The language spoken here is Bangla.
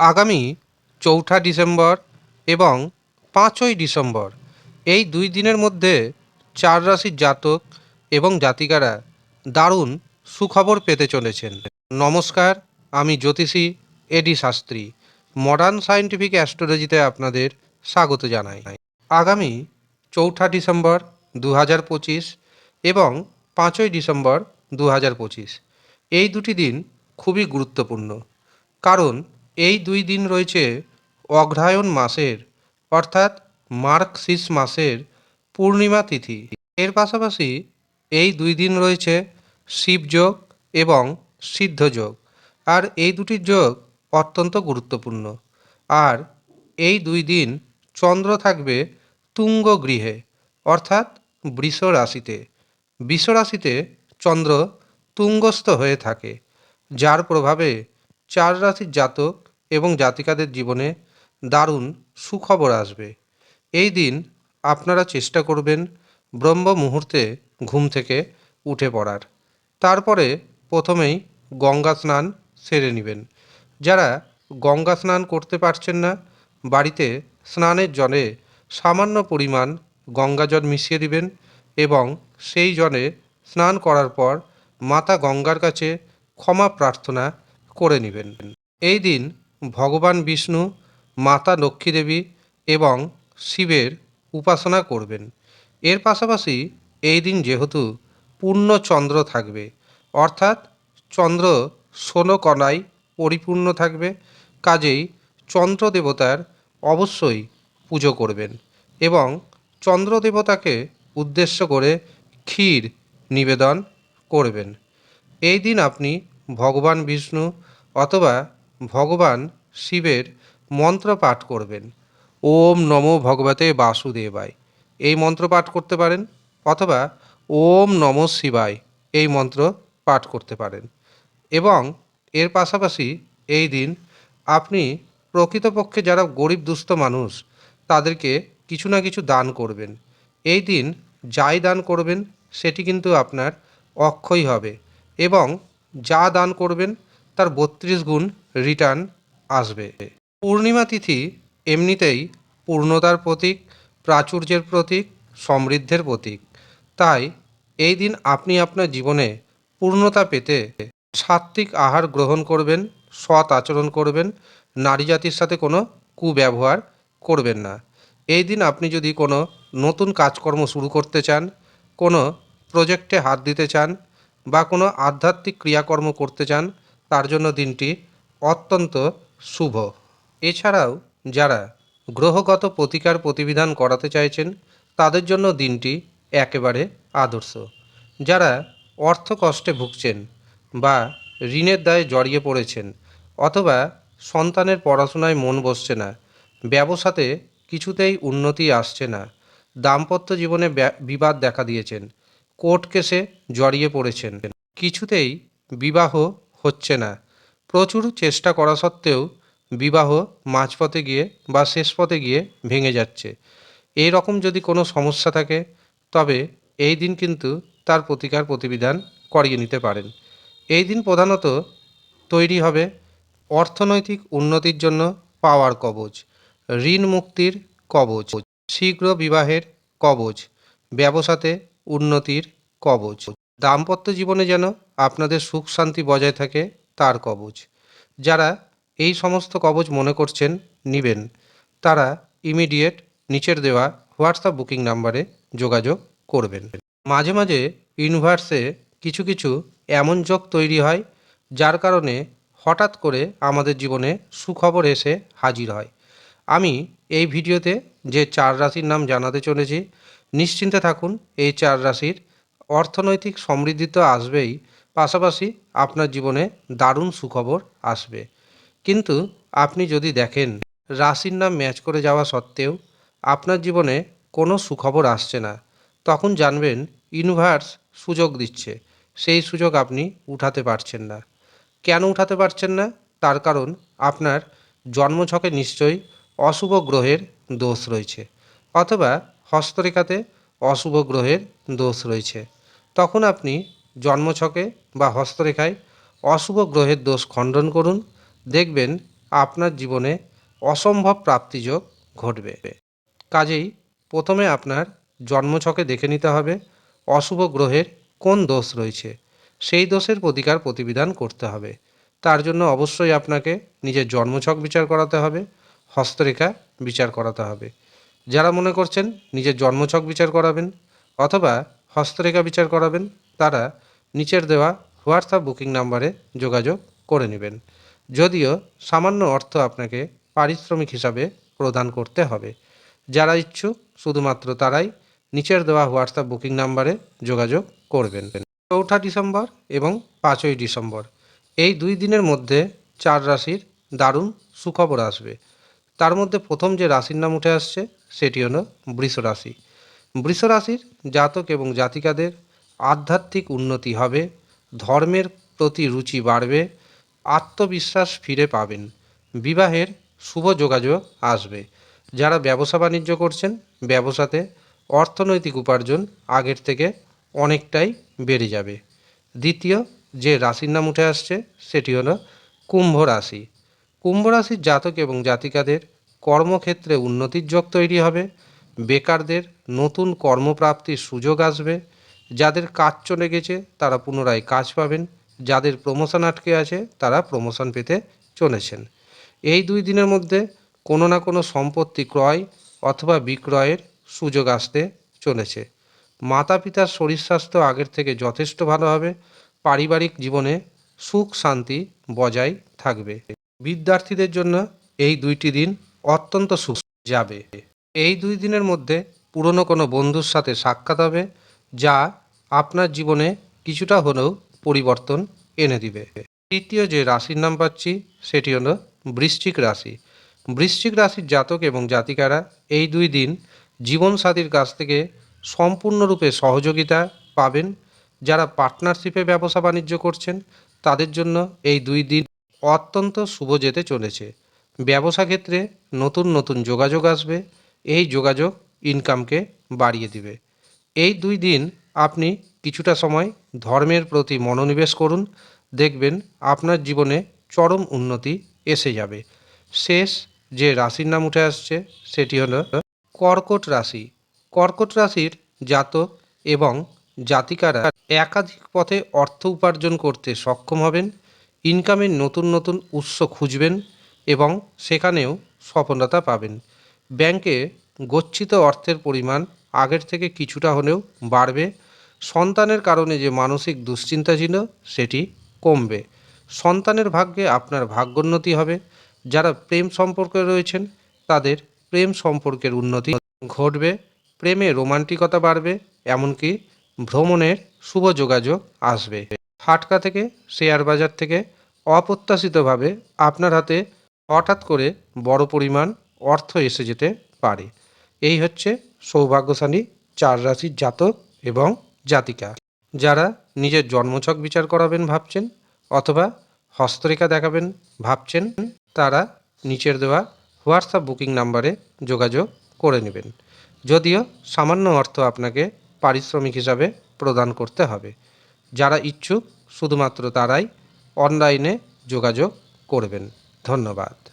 আগামী চৌঠা ডিসেম্বর এবং পাঁচই ডিসেম্বর। এই দুই দিনের মধ্যে চার রাশির জাতক এবং জাতিকারা দারুণ সুখবর পেতে চলেছেন। নমস্কার, আমি জ্যোতিষী A D Shastri. Modern scientific অ্যাস্ট্রোলজিতে আপনাদের স্বাগত জানাই। আগামী চৌঠা ডিসেম্বর দু হাজার পঁচিশ এবং পাঁচই ডিসেম্বর দু হাজার পঁচিশ। এই দুটি দিন খুবই গুরুত্বপূর্ণ। কারণ এই দুই দিন রয়েছে অগ্রহায়ণ মাসের, অর্থাৎ মার্কশিস মাসের পূর্ণিমা তিথি। এর পাশাপাশি এই দুই দিন রয়েছে শিবযোগ এবং সিদ্ধযোগ আর এই দুটি যোগ অত্যন্ত গুরুত্বপূর্ণ। আর এই দুই দিন চন্দ্র থাকবে তুঙ্গ গৃহে, অর্থাৎ বৃষ রাশিতে। বৃষ রাশিতে চন্দ্র তুঙ্গস্থ হয়ে থাকে, যার প্রভাবে চার রাশির জাতক এবং জাতিকাদের জীবনে দারুণ সুখবর আসবে। এই দিন আপনারা চেষ্টা করবেন ব্রহ্ম মুহূর্তে ঘুম থেকে উঠে পড়ার। তারপরে প্রথমেই গঙ্গা স্নান সেরে নেবেন। যারা গঙ্গা স্নান করতে পারছেন না, বাড়িতে স্নানের জলে সামান্য পরিমাণ গঙ্গা জল মিশিয়ে দিবেন এবং সেই জলে স্নান করার পর মাতা গঙ্গার কাছে ক্ষমা প্রার্থনা করে নেবেন। এই দিন ভগবান বিষ্ণু, মাতা লক্ষ্মী দেবী এবং শিবের উপাসনা করবেন। এর পাশাপাশি এই দিন যেহেতু পূর্ণ চন্দ্র থাকবে, অর্থাৎ চন্দ্র ষোলো কণায় পরিপূর্ণ থাকবে, কাজেই চন্দ্র দেবতার অবশ্যই পুজো করবেন এবং চন্দ্র দেবতাকে উদ্দেশ্য করে ক্ষীর নিবেদন করবেন। এই দিন আপনি ভগবান বিষ্ণু অথবা ভগবান শিবের মন্ত্র পাঠ করবেন। ওম নমো ভগবতে বাসুদেবায়। এই মন্ত্র পাঠ করতে পারেন অথবা ওম নম শিবায় এই মন্ত্র পাঠ করতে পারেন। এবং এর পাশাপাশি এই দিন আপনি প্রকৃতপক্ষে যারা গরিব দুস্থ মানুষ, তাদেরকে কিছু না কিছু দান করবেন। এই দিন যাই দান করবেন, সেটি কিন্তু আপনার অক্ষয় হবে। এবং যা দান করবেন তার বত্রিশ গুণ রিটার্ন আসবে। পূর্ণিমা তিথি এমনিতেই পূর্ণতার প্রতীক, প্রাচুর্যের প্রতীক, সমৃদ্ধের প্রতীক। তাই এই দিন আপনি আপনার জীবনে পূর্ণতা পেতে সাত্ত্বিক আহার গ্রহণ করবেন, সৎ আচরণ করবেন, নারী জাতির সাথে কোনো কুব্যবহার করবেন না। এই দিন আপনি যদি কোনো নতুন কাজকর্ম শুরু করতে চান, কোনো প্রজেক্টে হাত দিতে চান বা কোনো আধ্যাত্মিক ক্রিয়াকর্ম করতে চান তার জন্য দিনটি অত্যন্ত শুভ। এছাড়াও যারা গ্রহগত প্রতিকার প্রতিবিধান করাতে চাইছেন, তাদের জন্য দিনটি একেবারে আদর্শ। যারা অর্থ কষ্টে ভুগছেন বা ঋণের দায়ে জড়িয়ে পড়েছেন অথবা সন্তানের পড়াশোনায় মন বসছে না, ব্যবসাতে কিছুতেই উন্নতি আসছে না, দাম্পত্য জীবনে বিবাদ দেখা দিয়েছেন, কোর্ট কেসে জড়িয়ে পড়েছেন। কিছুতেই বিবাহ হচ্ছে না। প্রচুর চেষ্টা করা সত্ত্বেও বিবাহ মাঝপথে গিয়ে বা শেষ পথে গিয়ে ভেঙে যাচ্ছে। এই রকম যদি কোনো সমস্যা থাকে, তবে এই দিন কিন্তু তার প্রতিকার প্রতিবিধান করিয়ে নিতে পারেন। এই দিন প্রধানত তৈরি হবে অর্থনৈতিক উন্নতির জন্য পাওয়ার কবচ ঋণ মুক্তির কবচ শীঘ্র বিবাহের কবচ ব্যবসাতে উন্নতির কবচ দাম্পত্য জীবনে যেন আপনাদের সুখ শান্তি বজায় থাকে, তার কবচ। যারা এই সমস্ত কবচ মনে করছেন, নিবেন। তারা ইমিডিয়েট নিচের দেওয়া হোয়াটসঅ্যাপ বুকিং নাম্বারে যোগাযোগ করবেন। মাঝে মাঝে ইউনিভার্সে কিছু কিছু এমন যোগ তৈরি হয়, যার কারণে হঠাৎ করে আমাদের জীবনে সুখবর এসে হাজির হয়। আমি এই ভিডিওতে যে চার রাশির নাম জানাতে চলেছি, নিশ্চিন্তে থাকুন, এই চার রাশির অর্থনৈতিক সমৃদ্ধি তো আসবেই, পাশাপাশি আপনার জীবনে দারুণ সুখবর আসবে। কিন্তু আপনি যদি দেখেন, রাশির নাম ম্যাচ করে যাওয়া সত্ত্বেও আপনার জীবনে কোনো সুখবর আসছে না, তখন জানবেন ইউনিভার্স সুযোগ দিচ্ছে, সেই সুযোগ আপনি উঠাতে পারছেন না। কেন উঠাতে পারছেন না? তার কারণ আপনার জন্মছকে নিশ্চয়ই অশুভ গ্রহের দোষ রয়েছে, অথবা হস্তরেখাতে অশুভ গ্রহের দোষ রয়েছে। তখন আপনি জন্মছকে বা হস্তরেখায় অশুভ গ্রহের দোষ খণ্ডন করুন, দেখবেন আপনার জীবনে অসম্ভব প্রাপ্তিযোগ ঘটবে। কাজেই প্রথমে আপনার জন্মছকে দেখে নিতে হবে, অশুভ গ্রহের কোন দোষ রয়েছে। সেই দোষের প্রতিকার প্রতিবিধান করতে হবে। তার জন্য অবশ্যই আপনাকে নিজের জন্মছক বিচার করাতে হবে, হস্তরেখা বিচার করাতে হবে। যারা মনে করছেন নিজের জন্মছক বিচার করাবেন, অথবা হস্তরেখা বিচার করাবেন, তারা নিচের দেওয়া হোয়াটসঅ্যাপ বুকিং নাম্বারে যোগাযোগ করে নেবেন। যদিও সামান্য অর্থ আপনাকে পারিশ্রমিক হিসাবে প্রদান করতে হবে। যারা ইচ্ছুক, শুধুমাত্র তারাই নিচের দেওয়া হোয়াটসঅ্যাপ বুকিং নাম্বারে যোগাযোগ করবেন। চৌঠা ডিসেম্বর এবং পাঁচই ডিসেম্বর, এই দুই দিনের মধ্যে চার রাশির দারুণ সুখবর আসবে। তার মধ্যে প্রথম যে রাশির নাম উঠে আসছে, সেটি হলো বৃষ রাশি বৃষ রাশির জাতক এবং জাতিকাদের আধ্যাত্মিক উন্নতি হবে, ধর্মের প্রতি রুচি বাড়বে, আত্মবিশ্বাস ফিরে পাবেন, বিবাহের শুভ যোগাযোগ আসবে। যারা ব্যবসা বাণিজ্য করছেন, ব্যবসাতে অর্থনৈতিক উপার্জন আগের থেকে অনেকটাই বেড়ে যাবে। দ্বিতীয় যে রাশির নাম উঠে আসছে, সেটি হলো কুম্ভ রাশি। কুম্ভ রাশির জাতক এবং জাতিকাদের কর্মক্ষেত্রে উন্নতির যোগ তৈরি হবে বেকারদের নতুন কর্মপ্রাপ্তির সুযোগ আসবে। যাদের কাজ চলে গেছে, তারা পুনরায় কাজ পাবেন। যাদের প্রমোশন আটকে আছে, তারা প্রমোশন পেতে চলেছেন। এই দুই দিনের মধ্যে কোনো না কোনো সম্পত্তি ক্রয় অথবা বিক্রয়ের সুযোগ আসতে চলেছে। মাতা পিতার শরীর স্বাস্থ্য আগের থেকে যথেষ্ট ভালো হবে। পারিবারিক জীবনে সুখ শান্তি বজায় থাকবে। বিদ্যার্থীদের জন্য এই দুইটি দিন অত্যন্ত সুখ যাবে। এই দুই দিনের মধ্যে পুরনো কোনো বন্ধুর সাথে সাক্ষাৎ হবে, যা আপনার জীবনে কিছুটা হলেও পরিবর্তন এনে দিবে। তৃতীয় যে রাশির নাম পাচ্ছি, সেটি হলো বৃশ্চিক রাশি। বৃশ্চিক রাশির জাতক এবং জাতিকারা এই দুই দিন জীবনসাথীর কাছ থেকে সম্পূর্ণরূপে সহযোগিতা পাবেন। যারা পার্টনারশিপে ব্যবসা বাণিজ্য করছেন, তাদের জন্য এই দুই দিন অত্যন্ত শুভ যেতে চলেছে। ব্যবসা ক্ষেত্রে নতুন নতুন যোগাযোগ আসবে এই যোগাযোগ ইনকামকে বাড়িয়ে দিবে। এই দুই দিন আপনি কিছুটা সময় ধর্মের প্রতি মনোনিবেশ করুন, দেখবেন আপনার জীবনে চরম উন্নতি এসে যাবে। শেষ যে রাশির নাম উঠে আসছে, সেটি হলো কর্কট রাশি। কর্কট রাশির জাতক এবং জাতিকারা একাধিক পথে অর্থ উপার্জন করতে সক্ষম হবেন ইনকামের নতুন নতুন উৎস খুঁজবেন এবং সেখানেও সফলতা পাবেন। ব্যাংকে গচ্ছিত অর্থের পরিমাণ আগের থেকে কিছুটা হলেও বাড়বে। সন্তানের কারণে যে মানসিক দুশ্চিন্তা ছিল, সেটি কমবে। সন্তানের ভাগ্যে আপনার ভাগ্যোন্নতি হবে। যারা প্রেম সম্পর্কে রয়েছেন, তাদের প্রেম সম্পর্কের উন্নতি ঘটবে। প্রেমে রোমান্টিকতা বাড়বে, এমনকি ভ্রমণের শুভ যোগাযোগ আসবে। ফাটকা থেকে, শেয়ার বাজার থেকে অপ্রত্যাশিতভাবে আপনার হাতে হঠাৎ করে বড় পরিমাণ অর্থ এসে যেতে পারে। এই হচ্ছে সৌভাগ্যশালী চার রাশির জাতক এবং জাতিকা। যারা নিজের জন্মছক বিচার করাবেন ভাবছেন অথবা হস্তরেখা দেখাবেন ভাবছেন, তারা নিচের দেওয়া হোয়াটসঅ্যাপ বুকিং নাম্বারে যোগাযোগ করে নেবেন। যদিও সামান্য অর্থ আপনাকে পারিশ্রমিক হিসাবে প্রদান করতে হবে। যারা ইচ্ছুক, শুধুমাত্র তারাই অনলাইনে যোগাযোগ করবেন। ধন্যবাদ।